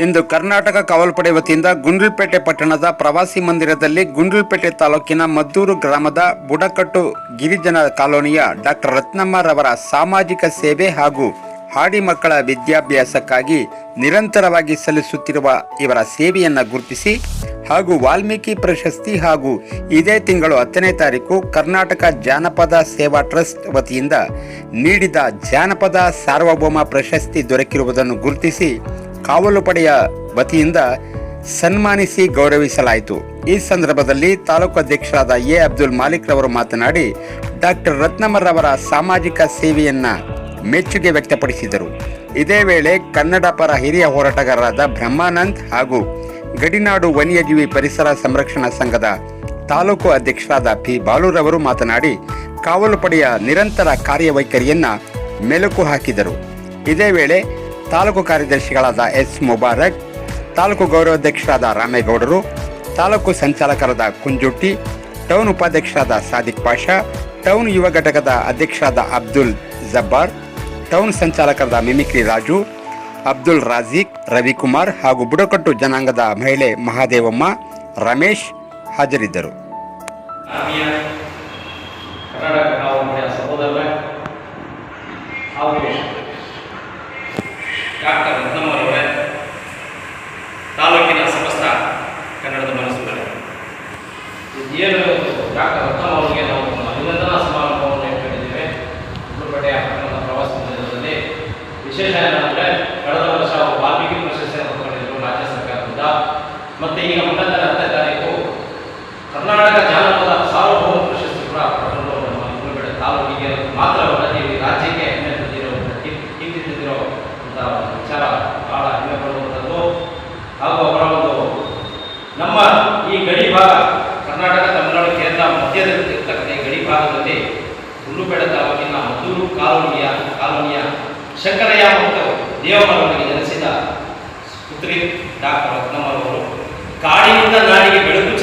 ಇಂದು ಕರ್ನಾಟಕ ಕಾವಲ್ಪಡೆ ವತಿಯಿಂದ ಗುಂಡ್ಲುಪೇಟೆ ಪಟ್ಟಣದ ಪ್ರವಾಸಿ ಮಂದಿರದಲ್ಲಿ ಗುಂಡ್ಲುಪೇಟೆ ತಾಲೂಕಿನ ಮದ್ದೂರು ಗ್ರಾಮದ ಬುಡಕಟ್ಟು ಗಿರಿಜನ ಕಾಲೋನಿಯ ಡಾಕ್ಟರ್ ರತ್ನಮ್ಮರವರ ಸಾಮಾಜಿಕ ಸೇವೆ ಹಾಗೂ ಹಾಡಿ ಮಕ್ಕಳ ವಿದ್ಯಾಭ್ಯಾಸಕ್ಕಾಗಿ ನಿರಂತರವಾಗಿ ಸಲ್ಲಿಸುತ್ತಿರುವ ಇವರ ಸೇವೆಯನ್ನು ಗುರುತಿಸಿ ಹಾಗೂ ವಾಲ್ಮೀಕಿ ಪ್ರಶಸ್ತಿ ಹಾಗೂ ಇದೇ ತಿಂಗಳು ಹತ್ತನೇ ತಾರೀಕು ಕರ್ನಾಟಕ ಜಾನಪದ ಸೇವಾ ಟ್ರಸ್ಟ್ ವತಿಯಿಂದ ನೀಡಿದ ಜಾನಪದ ಸಾರ್ವಭೌಮ ಪ್ರಶಸ್ತಿ ದೊರಕಿರುವುದನ್ನು ಗುರುತಿಸಿ ಕಾವಲು ಪಡೆಯ ವತಿಯಿಂದ ಸನ್ಮಾನಿಸಿ ಗೌರವಿಸಲಾಯಿತು. ಈ ಸಂದರ್ಭದಲ್ಲಿ ತಾಲೂಕು ಅಧ್ಯಕ್ಷರಾದ ಎ. ಅಬ್ದುಲ್ ಮಾಲಿಕ್ ರವರು ಮಾತನಾಡಿ ಡಾಕ್ಟರ್ ರತ್ನಮರವರ ಸಾಮಾಜಿಕ ಸೇವೆಯನ್ನ ಮೆಚ್ಚುಗೆ ವ್ಯಕ್ತಪಡಿಸಿದರು. ಇದೇ ವೇಳೆ ಕನ್ನಡ ಪರ ಹಿರಿಯ ಹೋರಾಟಗಾರರಾದ ಬ್ರಹ್ಮಾನಂದ್ ಹಾಗೂ ಗಡಿನಾಡು ವನ್ಯಜೀವಿ ಪರಿಸರ ಸಂರಕ್ಷಣಾ ಸಂಘದ ತಾಲೂಕು ಅಧ್ಯಕ್ಷರಾದ ಪಿ. ಬಾಲುರವರು ಮಾತನಾಡಿ ಕಾವಲು ಪಡೆಯ ನಿರಂತರ ಕಾರ್ಯವೈಖರಿಯನ್ನ ಮೆಲುಕು ಹಾಕಿದರು. ಇದೇ ವೇಳೆ ತಾಲೂಕು ಕಾರ್ಯದರ್ಶಿಗಳಾದ ಎಸ್ ಮುಬಾರಕ್, ತಾಲೂಕು ಗೌರವಾಧ್ಯಕ್ಷರಾದ ರಾಮೇಗೌಡರು, ತಾಲೂಕು ಸಂಚಾಲಕರಾದ ಕುಂಜುಟ್ಟಿ, ಟೌನ್ ಉಪಾಧ್ಯಕ್ಷರಾದ ಸಾದಿಕ್ ಪಾಷಾ, ಟೌನ್ ಯುವ ಘಟಕದ ಅಧ್ಯಕ್ಷರಾದ ಅಬ್ದುಲ್ ಜಬ್ಬಾರ್, ಟೌನ್ ಸಂಚಾಲಕರಾದ ಮಿಮಿಕ್ರಿ ರಾಜು, ಅಬ್ದುಲ್ ರಾಜೀಕ್, ರವಿಕುಮಾರ್ ಹಾಗೂ ಬುಡಕಟ್ಟು ಜನಾಂಗದ ಮಹಿಳೆ ಮಹಾದೇವಮ್ಮ, ರಮೇಶ್ ಹಾಜರಿದ್ದರು ಆತ್ಮೀಯ ಕರ್ನಾಟಕ ಕಾವಲ್ಪಡೆಯ ಸಹೋದರರೇ ಹಾಗೂ ಡಾಕ್ಟರ್ ರತ್ನಮ್ಮರವರೇ ತಾಲೂಕಿನ ಸಮಸ್ತ ಕನ್ನಡದ ಮನಸ್ಸುಗಳೇ. ಏನು ಡಾಕ್ಟರ್ ರತ್ನಮ್ಮ ಅವರಿಗೆ ನಾವು ಒಂದು ಅಭಿನಂದನಾ ಸಮಾರಂಭವನ್ನು ಇಟ್ಕೊಂಡಿದ್ದೇವೆ ಗುರುಪೇಟೆಯ ಪಟ್ಟಣದ ಪ್ರವಾಸಿ ಮಂದಿರದಲ್ಲಿ ವಿಶೇಷ ಏನಂದರೆ ಕಳೆದ ವರ್ಷ ಅವರು ವಾಲ್ಮೀಕಿ ಪ್ರಶಸ್ತಿಯನ್ನು ಪಡ್ಕೊಂಡಿದ್ದರು ರಾಜ್ಯ ಸರ್ಕಾರದಿಂದ ಮತ್ತು ಈಗ ಮುಂದಿನ ಹತ್ತನೇ ತಾರೀಕು ಕರ್ನಾಟಕ ಜಾನಪದ ಸಾರ್ವಭೌಮ ಪ್ರಶಸ್ತಿ ಕೂಡ ಪಡೆದು ನಮ್ಮ ಗುರುಬೇಡ ತಾಲೂಕಿಗೆ ಮಾತ್ರ ಅಲ್ಲದೆ ಇಡೀ ರಾಜ್ಯಕ್ಕೆ ಹೆಮ್ಮೆ ತಂದಿರೋ ಕೀರ್ತಿ ತಂದಿರೋ ಅಂತ ಒಂದು ವಿಚಾರ ಬಹಳ ಹೆಮ್ಮೆ ಪಡುವಂಥದ್ದು ಹಾಗೂ ಅವರ ಒಂದು ನಮ್ಮ ಈ ಗಡಿ ಭಾಗ ಕರ್ನಾಟಕ ತಮಿಳುನಾಡು ಕೇಂದ್ರ ಮಧ್ಯದಲ್ಲಿ ಇರ್ತಕ್ಕಂಥ ಈ ಗಡಿ ಭಾಗದಲ್ಲಿ ಗುಂಡ್ಲುಪೇಟ ತಾಲೂಕಿನ ಮದ್ದೂರು ಕಾಲೋನಿಯ ಕಾಲೋನಿಯ ಶಂಕರಯ್ಯ ಮತ್ತು ದೇವಮರವರಿಗೆ ಜನಿಸಿದ ಪುತ್ರಿ ಡಾಕ್ಟರ್ ರತ್ನಮ್ಮರವರು ಕಾಡಿನಿಂದ ನಾಡಿಗೆ ಬೆಳಕು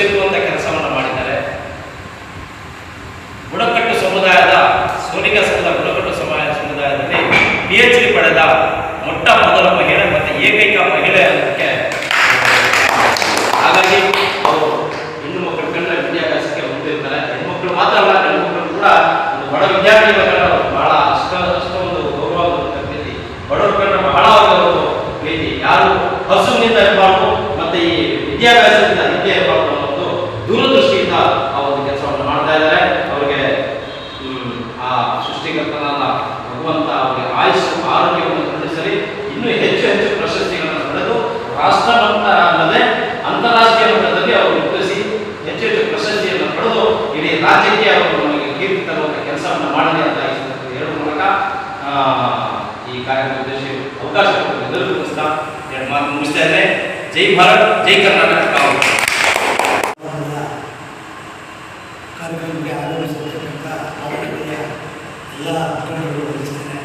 ಹಸುವಿನಿಂದ ಇರಬಾರ್ದು ಮತ್ತೆ ಈ ವಿದ್ಯಾಭ್ಯಾಸದಿಂದ ನಿದ್ದೆ ಇರಬಾರ್ದು ಅನ್ನೋ ಒಂದು ದೂರದೃಷ್ಟಿಯಿಂದ ಆ ಒಂದು ಕೆಲಸವನ್ನು ಮಾಡ್ತಾ ಇದ್ದಾರೆ. ಅವರಿಗೆ ಆ ಸೃಷ್ಟಿಕರ್ತನಾದ ಭಗವಂತ ಅವರಿಗೆ ಆಯುಷ್, ಆರೋಗ್ಯವನ್ನು ಖಂಡಿಸಲಿ ಇನ್ನೂ ಹೆಚ್ಚು ಹೆಚ್ಚು ಪ್ರಶಸ್ತಿಗಳನ್ನು ಪಡೆದು ರಾಷ್ಟ್ರ ಮಟ್ಟ ಅಲ್ಲದೆ ಅಂತಾರಾಷ್ಟ್ರೀಯ ಮಟ್ಟದಲ್ಲಿ ಅವರು ಉತ್ತರಿಸಿ ಹೆಚ್ಚು ಹೆಚ್ಚು ಪ್ರಶಸ್ತಿಯನ್ನು ಪಡೆದು ಇಡೀ ರಾಜ್ಯಕ್ಕೆ ಅವರು ನಮಗೆ ಕೀರ್ತಿ ಕೆಲಸವನ್ನು ಮಾಡಲಿ ಅಂತ ಹೇಳುವ ಮೂಲಕ ಈ ಕಾರ್ಯಕ್ರಮ ಉದ್ದೇಶ, ಅವಕಾಶ ಎಲ್ಲರಿಗೂ ಎರಡು ಮಾತು ಜೈ ಭಾರತ್ ಜೈ ಕರ್ನಾಟಕ ಕಾರ್ಯಕ್ರಮಕ್ಕೆ ಆಗಮಿಸಿರ್ತಕ್ಕಂಥ ಆರೋಗ್ಯ ಎಲ್ಲ ಮುಖಂಡರು ವಹಿಸ್ತೇನೆ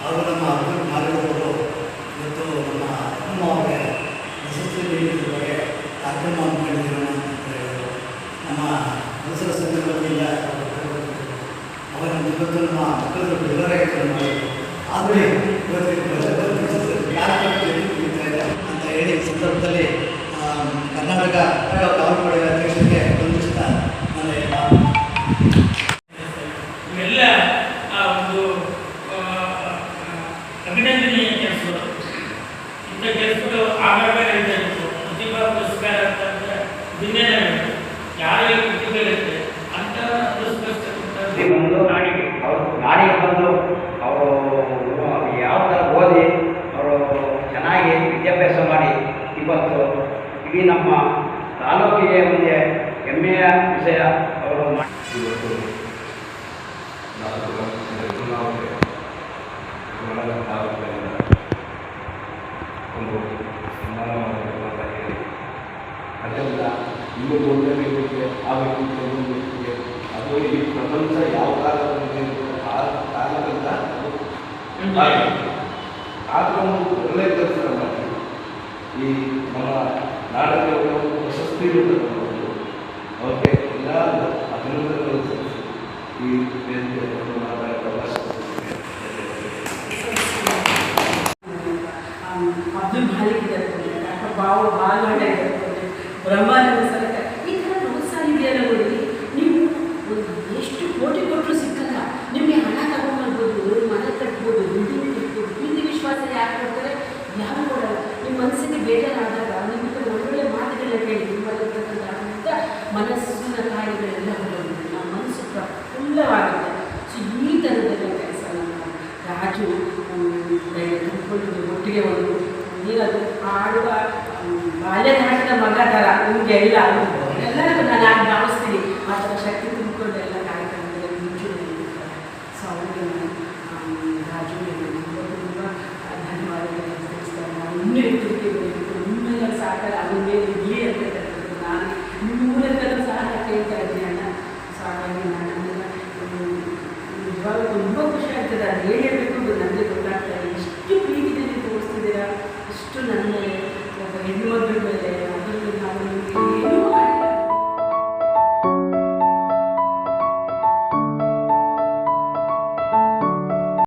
ಹಾಗೂ ನಮ್ಮ ಅಬ್ದುಲ್ ಮಾಲಿಕವರು ಇವತ್ತು ನಮ್ಮ ಅಮ್ಮ ಅವರಿಗೆ ಪ್ರಶಸ್ತಿ ನೀಡಿದ ಬಗ್ಗೆ ಕಾರ್ಯಕ್ರಮ ಹಮ್ಮಿಕೊಂಡಿದ್ದೀರೋಣ ಅಂತ ಹೇಳಿದರು ನಮ್ಮ ಪರಿಸರ ಸಂಘಗಳಿಂದ ಅವರ ಇವತ್ತು ನಮ್ಮ ಮಕ್ಕಳು ಮಾಡಿದರು ಆದರೆ ಇವತ್ತು ಪ್ರಶಸ್ತಿ ಕಾರ್ಯಕ್ರಮದಲ್ಲಿ ಕುರಿತಾ ಇದೆ ಅಂತ ಹೇಳಿ ಈ ಸಂದರ್ಭದಲ್ಲಿ ಕರ್ನಾಟಕ ಪಡೆಯ ಅಧ್ಯಕ್ಷರಿಗೆ ಇವೆಲ್ಲ, ಆ, ಒಂದು ಪ್ರತಿಭಾ ಪುರಸ್ಕಾರ ಅಂತಂದ್ರೆ ಯಾರಿಗೆ ಪ್ರತಿಭೆ ಅಂತ ಪುರಸ್ಕರಿಸ್ತಕ್ಕಂಥ ಬಂದು ನಾಡಿಗೆ ಅವರು ನಾಡಿಗೆ ಬಂದು ಅವರು ಯಾವ ಥರ ಓದಿ ಅವರು ಚೆನ್ನಾಗಿ ವಿದ್ಯಾಭ್ಯಾಸ ಮಾಡಿ ಇವತ್ತು ಇಡೀ ನಮ್ಮ ತಾಲೂಕಿಗೆ ಮುಂದೆ ಹೆಮ್ಮೆಯ ವಿಷಯ ಅವರು ಇವತ್ತು ನಾಲ್ಕು ವರ್ಷದ ಚುನಾವಣೆ ಚುನಾವಣಾ ತಾಲೂಕಿನಿಂದ ಒಂದು ಸನ್ಮಾನ ಮಾಡಬೇಕಂತ ಹೇಳಿ. ಅದರಿಂದ ಇನ್ನೂ ಒಳ್ಳೆ ವ್ಯಕ್ತಿಗೆ ಆ ವ್ಯಕ್ತಿ ವ್ಯಕ್ತಿಗೆ ಅದು ಈ ಪ್ರಪಂಚ ಯಾವ ಕಾಲದಲ್ಲಿ ಕಾಲದಿಂದ ಅದು ಹಾಗೆ. ಆದರೂ ಒಂದು ಒಳ್ಳೆಯ ಕೆಲಸ ಮಾಡಿ ಈ ನಮ್ಮ ನಾಡಕ್ಕೆ ಒಂದು ಪ್ರಶಸ್ತಿ ತಗೊಂಡು ಅವ್ರಿಗೆ ಎಲ್ಲ ಅಭಿನಂದನೆಗಳು ಸಲ್ಲಿಸಿ. ಈ ವೇದಿಕೆಯನ್ನು ಅಬ್ದುಲ್ ಮಾಲಿಕ್ ಡಾಕ್ಟರ್ ಬಾವು ಬಾಲವಾಡ ಬ್ರಹ್ಮಾನಂದ ಸರ್ಕಾರ ಈ ಥರ ಪ್ರೋತ್ಸಾಹ ನೀವು ಎಷ್ಟು ಕೋಟಿ ಕೊಟ್ಟರು ಸಿಕ್ಕಲ್ಲ. ನಿಮಗೆ ಹಣ ತಗೊಂಡ್ಬರ್ಬೋದು ಮನೆ ಕಟ್ಬೋದು ಬಿಲ್ಡಿಂಗ್ ಕಟ್ಬೋದು. ವಿಶ್ವಾಸ ಯಾರು ಕೊಡ್ತಾರೆ? ಯಾರು ಕೊಡಲ್ಲ. ನಿಮ್ಮ ಮನಸ್ಸಿಗೆ ಬೇಜಾರಾದಾಗ ಕೇಳಿ ನಿಮ್ಮಲ್ಲಿರ್ತಕ್ಕಂಥ ಮನಸ್ಸಿನ ಕಾಯಿಲೆಗಳೆಲ್ಲ ಹೋಗುತ್ತೆ ನಮ್ಮ ಮನಸ್ಸು ಪ್ರಫುಲ್ಲವಾಗಿದೆ ಸೊ ಈ ಥರದ್ದೆಲ್ಲ ಕೆಲಸ ನಮ್ಮ ರಾಜು ತುಂಬಿಕೊಂಡು ಒಟ್ಟಿಗೆ ಒಂದು ನೀನದು ಆಡುವ ಹ್ಮ್, ಬಾಲ್ಯನಾಟದ ಮಗ ಥರ ನಿಮಗೆ ಎಲ್ಲ ಎಲ್ಲರಿಗೂ ನಾನು ಭಾವಿಸ್ತೀನಿ. Amen.